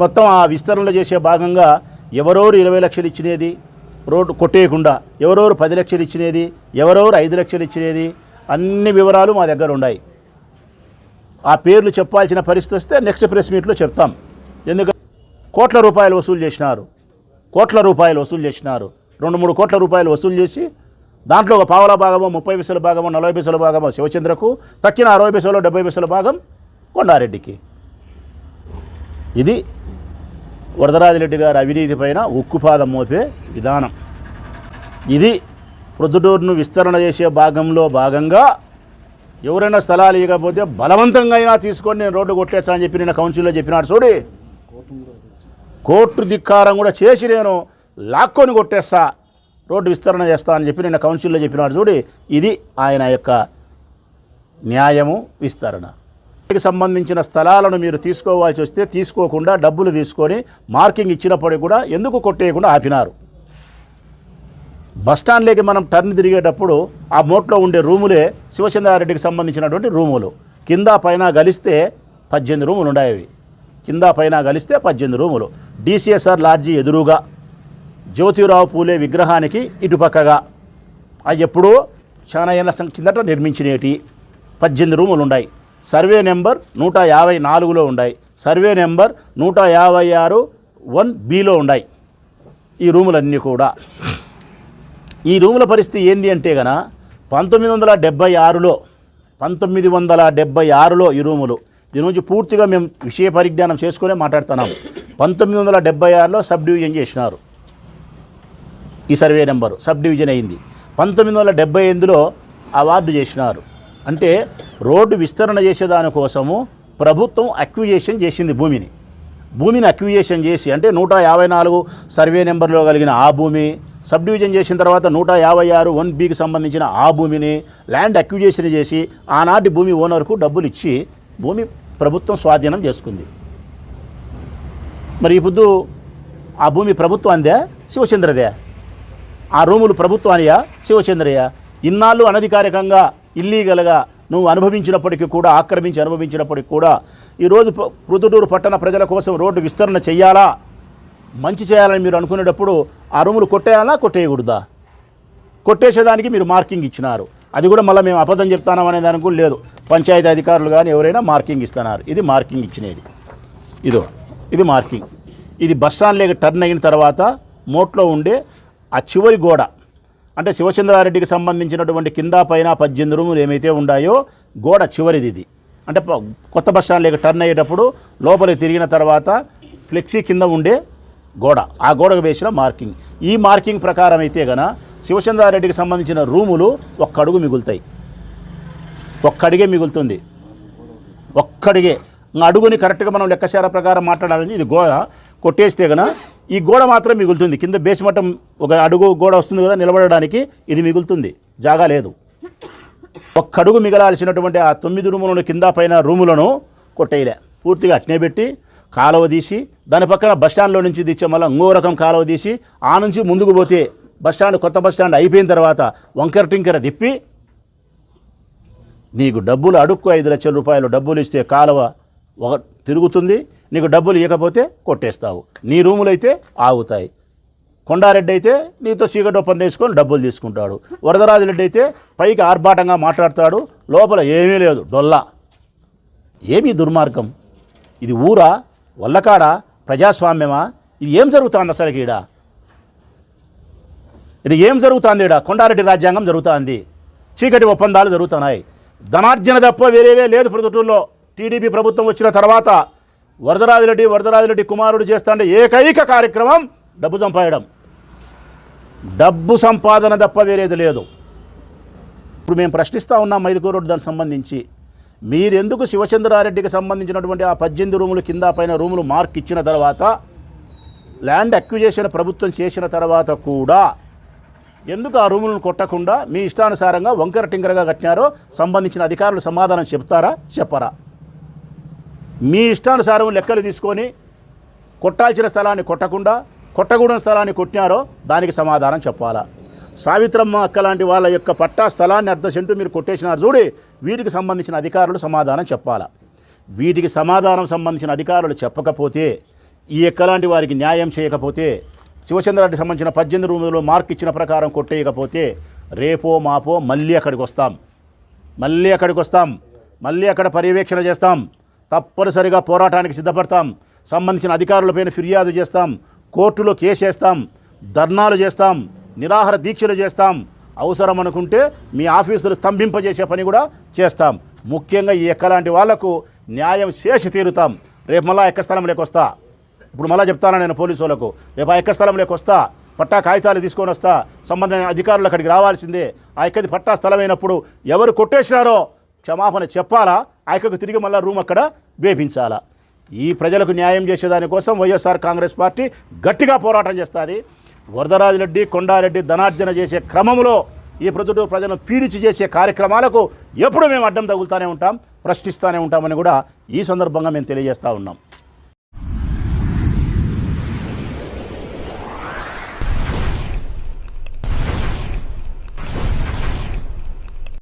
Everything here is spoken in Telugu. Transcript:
మొత్తం ఆ విస్తరణలో చేసే భాగంగా ఎవరెవరు ఇరవై లక్షలు ఇచ్చినది? రోడ్డు కొట్టేయకుండా ఎవరెవరు పది లక్షలు ఇచ్చినది? ఎవరెవరు ఐదు లక్షలు ఇచ్చినది? అన్ని వివరాలు మా దగ్గర ఉన్నాయి. ఆ పేర్లు చెప్పాల్సిన పరిస్థితి వస్తే నెక్స్ట్ ప్రెస్ మీట్లో చెప్తాం. ఎందుకంటే కోట్ల రూపాయలు వసూలు చేసినారు. కోట్ల రూపాయలు వసూలు చేసినారు. రెండు మూడు కోట్ల రూపాయలు వసూలు చేసి దాంట్లో ఒక పావుల భాగమో ముప్పై పైసల భాగమో నలభై పైసల భాగమో శివచంద్రకు తక్కిన అరవై పైసలు డెబ్బై పైసల భాగం కొండారెడ్డికి. ఇది వరదరాజిరెడ్డి గారి అవినీతి పైన ఉక్కుపాదం మోపే విధానం. ఇది ప్రొద్దుటూరును విస్తరణ చేసే భాగంలో భాగంగా ఎవరైనా స్థలాలు ఇవ్వకపోతే బలవంతంగా అయినా తీసుకొని నేను రోడ్డు కొట్టేస్తా అని చెప్పి నేను కౌన్సిల్లో చెప్పినాడు చూడి కోర్టు ధిక్కారం కూడా చేసి నేను లాక్కొని కొట్టేస్తా రోడ్డు విస్తరణ చేస్తా అని చెప్పి నిన్న కౌన్సిల్లో చెప్పినాడు చూడి ఇది ఆయన యొక్క న్యాయము విస్తరణ. సంబంధించిన స్థలాలను మీరు తీసుకోవాల్సి వస్తే తీసుకోకుండా డబ్బులు తీసుకొని మార్కింగ్ ఇచ్చినప్పటికీ కూడా ఎందుకు కొట్టేయకుండా ఆపినారు? బస్టాండ్లోకి మనం టర్న్ తిరిగేటప్పుడు ఆ మోట్లో ఉండే రూములే శివచంద్రారెడ్డికి సంబంధించినటువంటి రూములు. కింద పైన గలిస్తే పద్దెనిమిది రూములు ఉండేవి కింద పైన కలిస్తే పద్దెనిమిది రూములు. డిసిఎస్ఆర్ లాడ్జీ ఎదురుగా జ్యోతిరావు పూలే విగ్రహానికి ఇటుపక్కగా. అవి ఎప్పుడూ చాలా ఏళ్ళ సం- కిందట నిర్మించినవి పద్దెనిమిది రూములు ఉన్నాయి సర్వే నెంబర్ నూట యాభై నాలుగులో ఉన్నాయి సర్వే నెంబర్ నూట యాభై ఆరు వన్ బిలో ఉన్నాయి ఈ రూములన్నీ కూడా. ఈ రూముల పరిస్థితి ఏంది అంటే గన పంతొమ్మిది వందల డెబ్బై ఆరులో పంతొమ్మిది వందల డెబ్బై ఆరులో ఈ రూములు దీని నుంచి పూర్తిగా మేము విషయ పరిజ్ఞానం చేసుకునే మాట్లాడుతున్నాం పంతొమ్మిది వందల డెబ్బై ఆరులో సబ్ డివిజన్ చేసినారు. ఈ సర్వే నెంబరు సబ్ డివిజన్ అయింది. పంతొమ్మిది వందల డెబ్బై ఎనిమిదిలో అవార్డు చేసినారు. అంటే రోడ్డు విస్తరణ చేసేదానికోసము ప్రభుత్వం అక్విజేషన్ చేసింది భూమిని. భూమిని అక్విజేషన్ చేసి అంటే నూట యాభై నాలుగు సర్వే నెంబర్లో కలిగిన ఆ భూమి సబ్ డివిజన్ చేసిన తర్వాత నూట యాభై ఆరు వన్ బికి సంబంధించిన ఆ భూమిని ల్యాండ్ అక్విజేషన్ చేసి ఆనాటి భూమి ఓనర్కు డబ్బులు ఇచ్చి భూమి ప్రభుత్వం స్వాధీనం చేసుకుంది. మరి ఈ పొద్దు ఆ భూమి ప్రభుత్వం అందే శివచంద్రదే? ఆ రూములు ప్రభుత్వానియా శివచంద్రయ్య? ఇన్నాళ్ళు అనధికారికంగా ఇల్లీగల్గా నువ్వు అనుభవించినప్పటికీ కూడా ఆక్రమించి అనుభవించినప్పటికీ కూడా ఈరోజు ప- పట్టణ ప్రజల కోసం రోడ్డు విస్తరణ చేయాలా మంచి చేయాలని మీరు అనుకునేటప్పుడు ఆ రూములు కొట్టేయాలా కొట్టేయకూడదా? కొట్టేసేదానికి మీరు మార్కింగ్ ఇచ్చినారు. అది కూడా మళ్ళీ మేము అబద్ధం చెప్తానం అనే దానికి కూడా లేదు. పంచాయతీ అధికారులు కానీ ఎవరైనా మార్కింగ్ ఇస్తున్నారు. ఇది మార్కింగ్ ఇచ్చినది. ఇదో ఇది మార్కింగ్. ఇది బస్ స్టాండ్లోకి టర్న్ అయిన తర్వాత మోట్లో ఉండే ఆ చివరి గోడ అంటే శివచంద్రారెడ్డికి సంబంధించినటువంటి కింద పైన పద్దెనిమిది రూములు ఏమైతే ఉన్నాయో గోడ చివరిది ఇది. అంటే కొత్త బస్ స్టాండ్లోకి టర్న్ అయ్యేటప్పుడు లోపలికి తిరిగిన తర్వాత ఫ్లెక్సీ కింద ఉండే గోడ. ఆ గోడకు వేసిన మార్కింగ్. ఈ మార్కింగ్ ప్రకారం అయితే గన శివచంద్రారెడ్డికి సంబంధించిన రూములు ఒక్కడుగు మిగులుతాయి. ఒక్కడిగే మిగులుతుంది. ఒక్కడిగే. అడుగుని కరెక్ట్గా మనం లెక్కశార ప్రకారం మాట్లాడాలని ఇది గోడ కొట్టేస్తే గన ఈ గోడ మాత్రం మిగులుతుంది. కింద బేస్ ఒక అడుగు గోడ వస్తుంది కదా నిలబడడానికి ఇది మిగులుతుంది. జాగా లేదు. ఒక్క అడుగు మిగలాల్సినటువంటి ఆ తొమ్మిది రూములను కింద పైన రూములను కొట్టేయలే. పూర్తిగా అట్నే పెట్టి కాలువ తీసి దాని పక్కన బస్ స్టాండ్లో నుంచి తెచ్చే మళ్ళీ ఇంకో రకం కాలువ తీసి ఆ నుంచి ముందుకు పోతే బస్ స్టాండ్ కొత్త బస్ స్టాండ్ అయిపోయిన తర్వాత వంకర టింకర తిప్పి నీకు డబ్బులు అడుక్కు ఐదు లక్షల రూపాయలు డబ్బులు ఇస్తే కాలువ ఒక తిరుగుతుంది నీకు డబ్బులు ఇవ్వకపోతే కొట్టేస్తావు. నీ రూములు అయితే ఆగుతాయి. కొండారెడ్డి అయితే నీతో చీకటి ఒప్పందం తీసుకొని డబ్బులు తీసుకుంటాడు. వరదరాజు రెడ్డి అయితే పైకి ఆర్భాటంగా మాట్లాడతాడు. లోపల ఏమీ లేదు డొల్లా. ఏమీ దుర్మార్గం? ఇది ఊరా? వల్లకాడ? ప్రజాస్వామ్యమా? ఇది ఏం జరుగుతుంది అసలు ఈడ ఇది ఏం జరుగుతుంది ఈడ? కొండారెడ్డి రాజ్యాంగం జరుగుతుంది. చీకటి ఒప్పందాలు జరుగుతున్నాయి. ధనార్జన తప్ప వేరేదే లేదు ప్రొద్దుటూరులో. టీడీపీ ప్రభుత్వం వచ్చిన తర్వాత వరదరాజిరెడ్డి వరదరాజిరెడ్డి కుమారుడు చేస్తాండే ఏకైక కార్యక్రమం డబ్బు సంపాదడం డబ్బు సంపాదన తప్ప వేరేది లేదు. ఇప్పుడు మేము ప్రశ్నిస్తూ ఉన్నాం మైదుకూరు దానికి సంబంధించి. మీరెందుకు శివచంద్రారెడ్డికి సంబంధించినటువంటి ఆ పద్దెనిమిది రూములు కింద పైన రూములు మార్క్ ఇచ్చిన తర్వాత ల్యాండ్ అక్విజేషన్ ప్రభుత్వం చేసిన తర్వాత కూడా ఎందుకు ఆ రూములను కొట్టకుండా మీ ఇష్టానుసారంగా వంకర టింకరగా కట్టినారో సంబంధించిన అధికారులు సమాధానం చెప్తారా? చెప్పరా. మీ ఇష్టానుసారం లెక్కలు తీసుకొని కొట్టాల్సిన స్థలాన్ని కొట్టకుండా కొట్టకూడని స్థలాన్ని కొట్టినారో దానికి సమాధానం చెప్పాలా. సావిత్రమ్మ అక్క లాంటి వాళ్ళ యొక్క పట్టా స్థలాన్ని అర్ధ సెంటు మీరు కొట్టేసినారు చూడి వీటికి సంబంధించిన అధికారులు సమాధానం చెప్పాలా. వీటికి సమాధానం సంబంధించిన అధికారులు చెప్పకపోతే ఈ ఎక్కలాంటి వారికి న్యాయం చేయకపోతే శివచంద్రారెడ్డి సంబంధించిన పద్దెనిమిది రూములు మార్క్ ఇచ్చిన ప్రకారం కొట్టేయకపోతే రేపో మాపో మళ్ళీ అక్కడికి వస్తాం. మళ్ళీ అక్కడికి వస్తాం. మళ్ళీ అక్కడ పర్యవేక్షణ చేస్తాం. తప్పనిసరిగా పోరాటానికి సిద్ధపడతాం. సంబంధించిన అధికారులపైన ఫిర్యాదు చేస్తాం. కోర్టులో కేసు వేస్తాం. ధర్నాలు చేస్తాం. నిరాహార దీక్షలు చేస్తాం. అవసరం అనుకుంటే మీ ఆఫీసులు స్తంభింపజేసే పని కూడా చేస్తాం. ముఖ్యంగా ఈ ఎక్కలాంటి వాళ్ళకు న్యాయం చేసి తీరుతాం. రేపు మళ్ళా ఎక్క స్థలంలోకి వస్తా. ఇప్పుడు మళ్ళా చెప్తాను నేను పోలీసు వాళ్ళకు రేపు ఆ ఎక్క స్థలంలోకి వస్తా పట్టా కాగితాలు తీసుకొని వస్తా సంబంధించిన అధికారులు అక్కడికి రావాల్సిందే. ఆ ఎక్కది పట్టా స్థలమైనప్పుడు ఎవరు కొట్టేసినారో క్షమాపణ చెప్పాలా? ఆ ఎక్కకు తిరిగి మళ్ళీ రూమ్ అక్కడ వేపించాలా? ఈ ప్రజలకు న్యాయం చేసేదానికోసం వైఎస్ఆర్ కాంగ్రెస్ పార్టీ గట్టిగా పోరాటం చేస్తుంది. వరదరాజిరెడ్డి కొండారెడ్డి ధనార్జన చేసే క్రమంలో ఈ ప్రజలు ప్రజలను పీడిచి చేసే కార్యక్రమాలకు ఎప్పుడు మేము అడ్డం తగులుతూనే ఉంటాం ప్రశ్నిస్తూనే ఉంటామని కూడా ఈ సందర్భంగా మేము తెలియజేస్తూ ఉన్నాం.